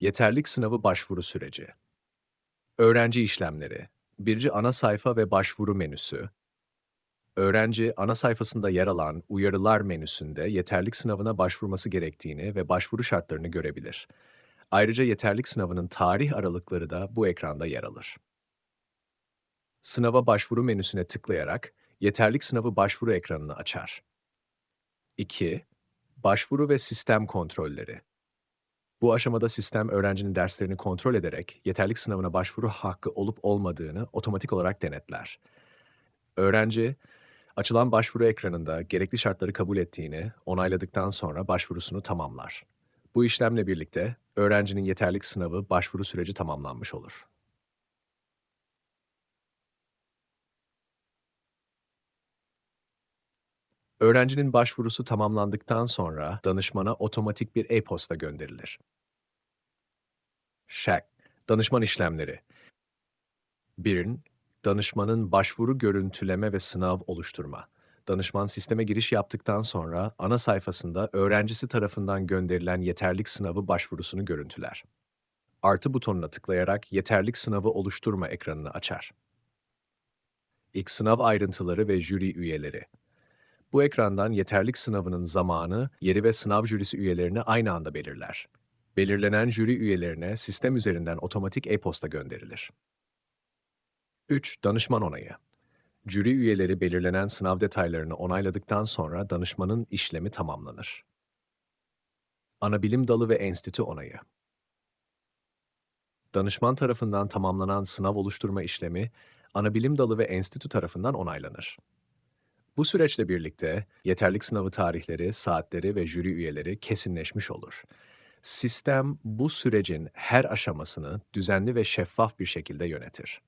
Yeterlik sınavı başvuru süreci. Öğrenci işlemleri. Birinci ana sayfa ve başvuru menüsü. Öğrenci ana sayfasında yer alan uyarılar menüsünde yeterlik sınavına başvurması gerektiğini ve başvuru şartlarını görebilir. Ayrıca yeterlik sınavının tarih aralıkları da bu ekranda yer alır. Sınava başvuru menüsüne tıklayarak yeterlik sınavı başvuru ekranını açar. 2. Başvuru ve sistem kontrolleri. Bu aşamada sistem öğrencinin derslerini kontrol ederek yeterlik sınavına başvuru hakkı olup olmadığını otomatik olarak denetler. Öğrenci, açılan başvuru ekranında gerekli şartları kabul ettiğini onayladıktan sonra başvurusunu tamamlar. Bu işlemle birlikte öğrencinin yeterlik sınavı başvuru süreci tamamlanmış olur. Öğrencinin başvurusu tamamlandıktan sonra danışmana otomatik bir e-posta gönderilir. Şek, danışman işlemleri. 1. Danışmanın başvuru görüntüleme ve sınav oluşturma. Danışman sisteme giriş yaptıktan sonra ana sayfasında öğrencisi tarafından gönderilen yeterlik sınavı başvurusunu görüntüler. Artı butonuna tıklayarak yeterlik sınavı oluşturma ekranını açar. İlk sınav ayrıntıları ve jüri üyeleri. Bu ekrandan yeterlik sınavının zamanı, yeri ve sınav jürisi üyelerini aynı anda belirler. Belirlenen jüri üyelerine sistem üzerinden otomatik e-posta gönderilir. 3. Danışman onayı. Jüri üyeleri belirlenen sınav detaylarını onayladıktan sonra danışmanın işlemi tamamlanır. Anabilim dalı ve enstitü onayı. Danışman tarafından tamamlanan sınav oluşturma işlemi, anabilim dalı ve enstitü tarafından onaylanır. Bu süreçle birlikte yeterlik sınavı tarihleri, saatleri ve jüri üyeleri kesinleşmiş olur. Sistem bu sürecin her aşamasını düzenli ve şeffaf bir şekilde yönetir.